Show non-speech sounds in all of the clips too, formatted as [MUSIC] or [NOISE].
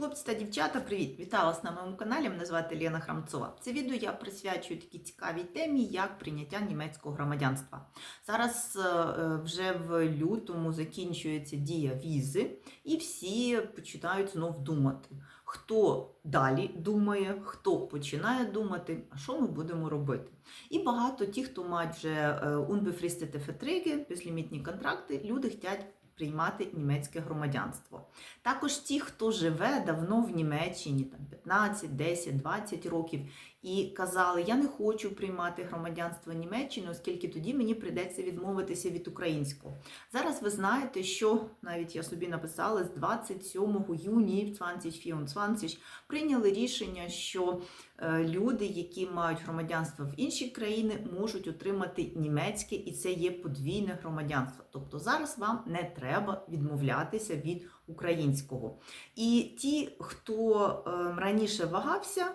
Хлопці та дівчата, привіт! Вітаю вас на моєму каналі. Мене звати Лена Храмцова. Це відео я присвячую такій цікавій темі, як прийняття німецького громадянства. Зараз е, вже в лютому закінчується дія візи, і всі починають знов думати, хто далі думає, хто починає думати, а що ми будемо робити. І багато ті, хто мають вже е, unbefristete Verträge, безлімітні контракти, люди хочуть приймати німецьке громадянство. Також ті, хто живе давно в Німеччині, там 15, 10, 20 років, і казали, я не хочу приймати громадянство Німеччини, оскільки тоді мені прийдеться відмовитися від українського. Зараз ви знаєте, що навіть я собі написала з 27 юні 2024 прийняли рішення, що е, люди, які мають громадянство в інші країни, можуть отримати німецьке, і це є подвійне громадянство. Тобто зараз вам не треба відмовлятися від українського. І ті, хто е, раніше вагався,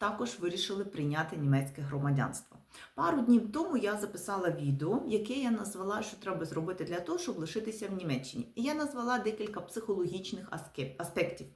також вирішили прийняти німецьке громадянство. Пару днів тому я записала відео, яке я назвала, що треба зробити для того, щоб лишитися в Німеччині. І я назвала декілька психологічних аспектів.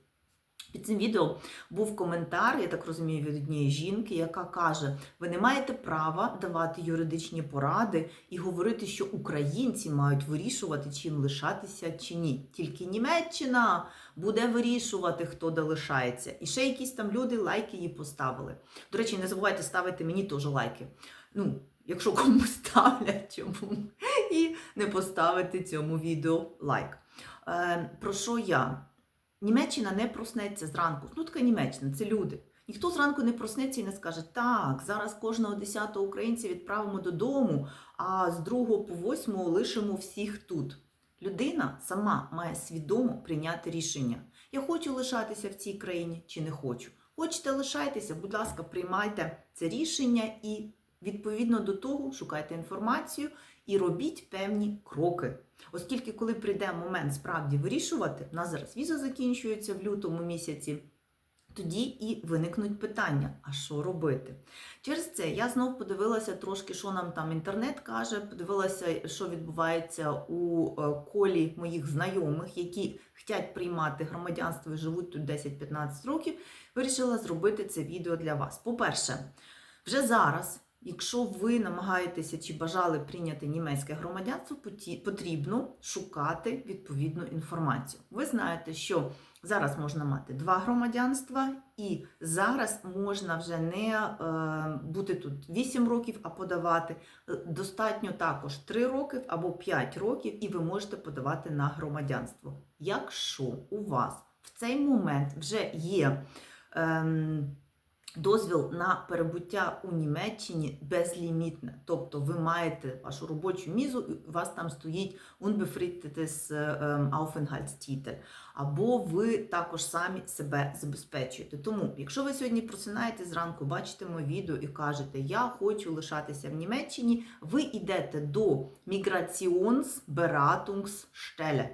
Під цим відео був коментар, я так розумію, від однієї жінки, яка каже: ви не маєте права давати юридичні поради і говорити, що українці мають вирішувати, чим лишатися чи ні. Тільки Німеччина буде вирішувати, хто де лишається. І ще якісь там люди лайки їй поставили. До речі, не забувайте ставити мені теж лайки. Ну, якщо комусь ставлять, чому і не поставити цьому відео лайк. Е, про що я? Німеччина не проснеться зранку. Ну, така Німеччина, це люди. Ніхто зранку не проснеться і не скаже, так, зараз кожного десятого українця відправимо додому, а з другого по восьмого лишимо всіх тут. Людина сама має свідомо прийняти рішення. Я хочу лишатися в цій країні чи не хочу. Хочете лишайтеся, будь ласка, приймайте це рішення і відповідно до того шукайте інформацію і робіть певні кроки. Оскільки, коли прийде момент справді вирішувати, у нас зараз віза закінчується в лютому місяці. Тоді і виникнуть питання: а що робити? Через це я знов подивилася трошки, що нам там інтернет каже. Подивилася, що відбувається у е, колі моїх знайомих, які хочуть приймати громадянство і живуть тут 10-15 років. Вирішила зробити це відео для вас. По-перше, вже зараз. Якщо ви намагаєтеся чи бажали прийняти німецьке громадянство, потрібно шукати відповідну інформацію. Ви знаєте, що зараз можна мати два громадянства, і зараз можна вже не е, бути тут 8 років, а подавати. Е, Достатньо також 3 роки або 5 років, і ви можете подавати на громадянство. Якщо у вас в цей момент вже є. Ем, дозвіл на перебуття у Німеччині безлімітне. Тобто ви маєте вашу робочу мізу, і у вас там стоїть unbefristetes ем, Aufenthaltstitel. Або ви також самі себе забезпечуєте. Тому, якщо ви сьогодні просинаєте зранку, бачите моє відео і кажете, я хочу лишатися в Німеччині, ви йдете до Migrationsberatungsstelle.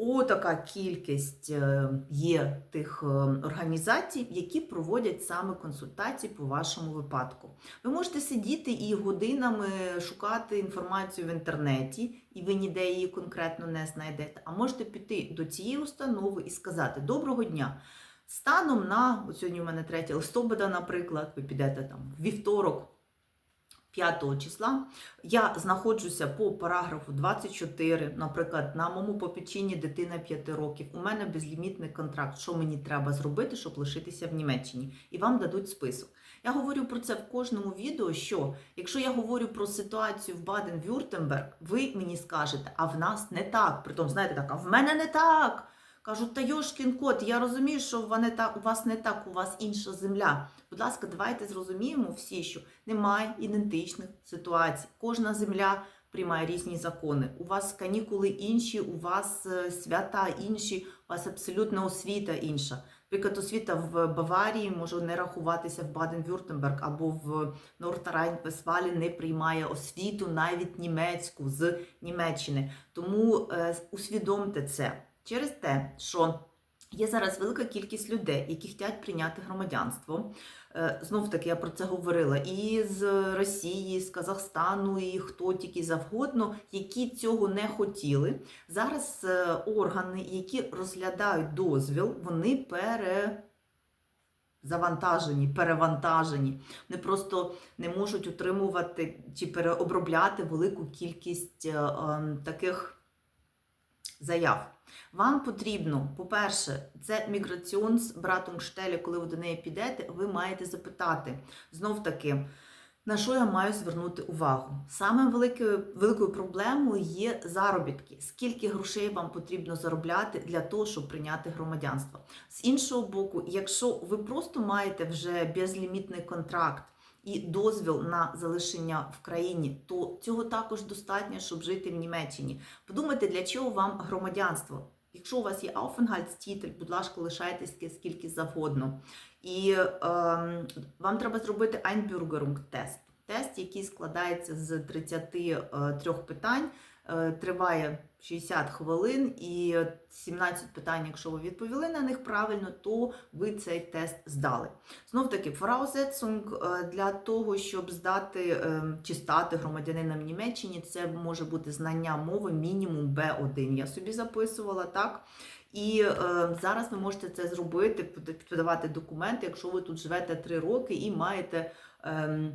О, така кількість е, є тих е, організацій, які проводять саме консультації по вашому випадку. Ви можете сидіти і годинами шукати інформацію в інтернеті, і ви ніде її конкретно не знайдете. А можете піти до цієї установи і сказати: Доброго дня! Станом на сьогодні у мене 3 листопада, наприклад, ви підете там вівторок. 5 числа я знаходжуся по параграфу 24, наприклад, на моєму попеченні дитина 5 років. У мене безлімітний контракт, що мені треба зробити, щоб лишитися в Німеччині, і вам дадуть список. Я говорю про це в кожному відео. Що якщо я говорю про ситуацію в Баден-Вюртемберг, ви мені скажете, а в нас не так. Притом, знаєте, так, а в мене не так. Кажуть, та Йошкін кот, я розумію, що вони та, у вас не так, у вас інша земля. Будь ласка, давайте зрозуміємо всі, що немає ідентичних ситуацій. Кожна земля приймає різні закони. У вас канікули інші, у вас е, свята інші, у вас абсолютно освіта інша. Наприклад, освіта в Баварії може не рахуватися в Баден-Вюртемберг або в Норт-Райн-Весфалі не приймає освіту, навіть німецьку з Німеччини. Тому е, усвідомте це через те, що Є зараз велика кількість людей, які хочуть прийняти громадянство. Е, Знов таки я про це говорила і з Росії, з Казахстану, і хто тільки завгодно, які цього не хотіли. Зараз е, органи, які розглядають дозвіл, вони пере. Завантажені, перевантажені, вони просто не можуть утримувати чи переобробляти велику кількість е, е, таких заяв. Вам потрібно, по-перше, це міграціонс Братунгштелі, коли ви до неї підете, ви маєте запитати знов таки, на що я маю звернути увагу. Саме великою, великою проблемою є заробітки. Скільки грошей вам потрібно заробляти для того, щоб прийняти громадянство. З іншого боку, якщо ви просто маєте вже безлімітний контракт, і дозвіл на залишення в країні, то цього також достатньо, щоб жити в Німеччині. Подумайте, для чого вам громадянство? Якщо у вас є Aufenthaltstitel, будь ласка, лишайтеся скільки завгодно. І е, вам треба зробити Einbürgerung-тест. Тест, який складається з 33 питань, е, триває 60 хвилин, і 17 питань, якщо ви відповіли на них правильно, то ви цей тест здали. Знов таки, Voraussetzung е, для того, щоб здати е, чи стати громадянином Німеччині, це може бути знання мови мінімум B1. Я собі записувала так. І е, зараз ви можете це зробити, подавати документи, якщо ви тут живете 3 роки і маєте. Е,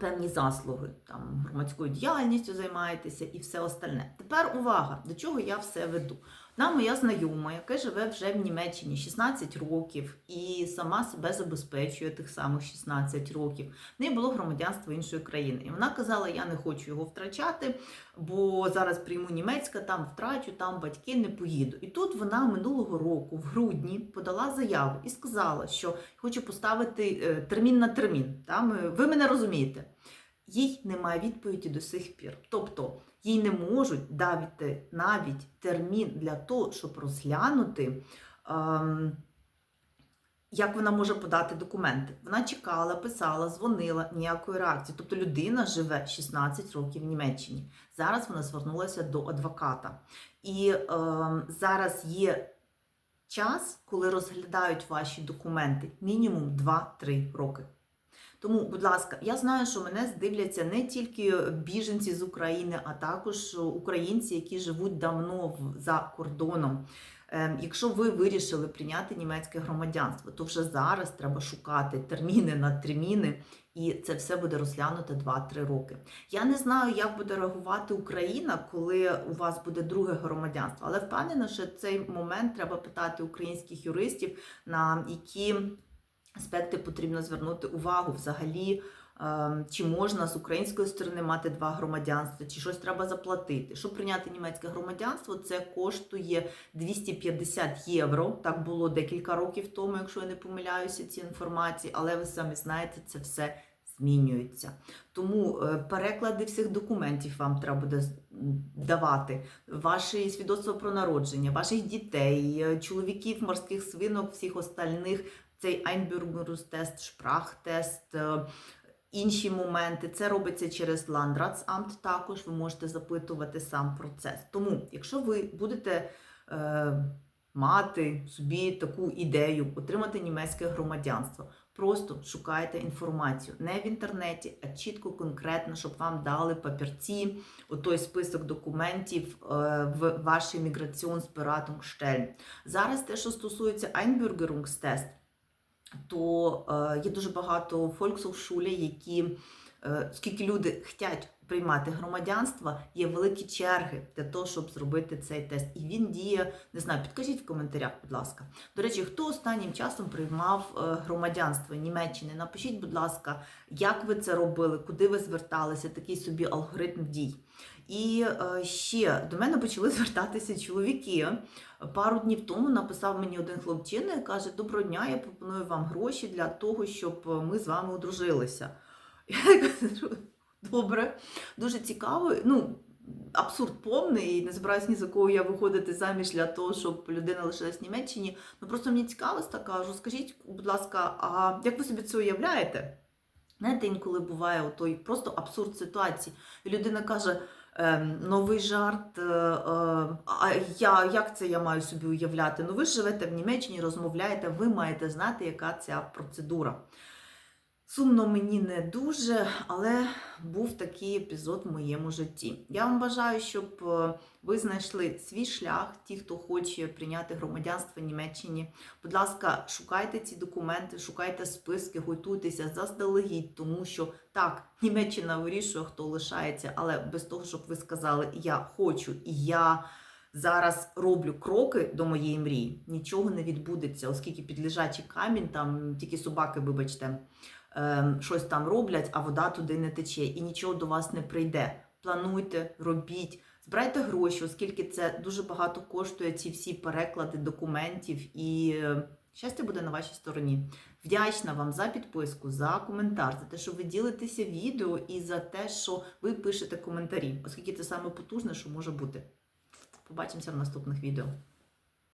Певні заслуги, там громадською діяльністю займаєтеся і все остальне. Тепер увага, до чого я все веду. Одна моя знайома, яка живе вже в Німеччині 16 років і сама себе забезпечує тих самих 16 років. В неї було громадянство іншої країни. І вона казала: я не хочу його втрачати, бо зараз прийму німецька, там втрачу, там батьки не поїду. І тут вона минулого року, в грудні, подала заяву і сказала, що хочу поставити е, термін на термін. Там ви мене розумієте. Їй немає відповіді до сих пір. Тобто їй не можуть давити навіть термін для того, щоб розглянути, ем, як вона може подати документи. Вона чекала, писала, дзвонила, ніякої реакції. Тобто людина живе 16 років в Німеччині. Зараз вона звернулася до адвоката. І ем, зараз є час, коли розглядають ваші документи мінімум 2-3 роки. Тому, будь ласка, я знаю, що мене здивляться не тільки біженці з України, а також українці, які живуть давно за кордоном. Ем, Якщо ви вирішили прийняти німецьке громадянство, то вже зараз треба шукати терміни на терміни, і це все буде розглянуто 2-3 роки. Я не знаю, як буде реагувати Україна, коли у вас буде друге громадянство, але впевнена, що цей момент треба питати українських юристів, на які аспекти потрібно звернути увагу взагалі. е, Чи можна з української сторони мати два громадянства, чи щось треба заплатити? Щоб прийняти німецьке громадянство, це коштує 250 євро. Так було декілька років тому, якщо я не помиляюся ці інформації, але ви самі знаєте, це все змінюється. Тому е, переклади всіх документів вам треба буде давати, ваші свідоцтва про народження, ваших дітей, е, чоловіків, морських свинок, всіх остальних цей Einbürgerungstest, Шпрахтест, е, інші моменти. Це робиться через Landratsamt також. Ви можете запитувати сам процес. Тому, якщо ви будете е, мати собі таку ідею, отримати німецьке громадянство, просто шукайте інформацію не в інтернеті, а чітко, конкретно, щоб вам дали папірці, отой список документів е, в вашій Migrationsberatungsstellen. Зараз те, що стосується Einbürgerungstest, то е, є дуже багато Volkshochschule, які, е, скільки люди хочуть приймати громадянство, є великі черги для того, щоб зробити цей тест. І він діє, не знаю, підкажіть в коментарях, будь ласка. До речі, хто останнім часом приймав е, громадянство Німеччини? Напишіть, будь ласка, як ви це робили, куди ви зверталися, такий собі алгоритм дій. І е, ще до мене почали [LAUGHS] звертатися чоловіки. Пару днів тому написав мені один хлопчина і каже: Доброго дня, я пропоную вам гроші для того, щоб ми з вами одружилися. [LAUGHS] Я кажу, добре, дуже цікаво. Ну, абсурд повний, і не збираюсь ні за кого я виходити заміж для того, щоб людина лишилась в Німеччині. Ну просто мені цікаво, так кажу, скажіть, будь ласка, а як ви собі це уявляєте? Знаєте, інколи буває той просто абсурд ситуації. І людина каже: новий жарт. е, е, А я, як це я маю собі уявляти? Ну, ви живете в Німеччині, розмовляєте, ви маєте знати, яка ця процедура. Сумно мені не дуже, але був такий епізод в моєму житті. Я вам бажаю, щоб е, ви знайшли свій шлях, ті, хто хоче прийняти громадянство Німеччині. Будь ласка, шукайте ці документи, шукайте списки, готуйтеся заздалегідь, тому що так, Німеччина вирішує, хто лишається, але без того, щоб ви сказали Я хочу і я. Зараз роблю кроки до моєї мрії, нічого не відбудеться, оскільки під лежачий камінь, там тільки собаки, вибачте, щось там роблять, а вода туди не тече, і нічого до вас не прийде. Плануйте, робіть, збирайте гроші, оскільки це дуже багато коштує ці всі переклади документів, і е, щастя буде на вашій стороні. Вдячна вам за підписку, за коментар, за те, що ви ділитеся відео і за те, що ви пишете коментарі, оскільки це саме потужне, що може бути. Побачимося в наступних відео.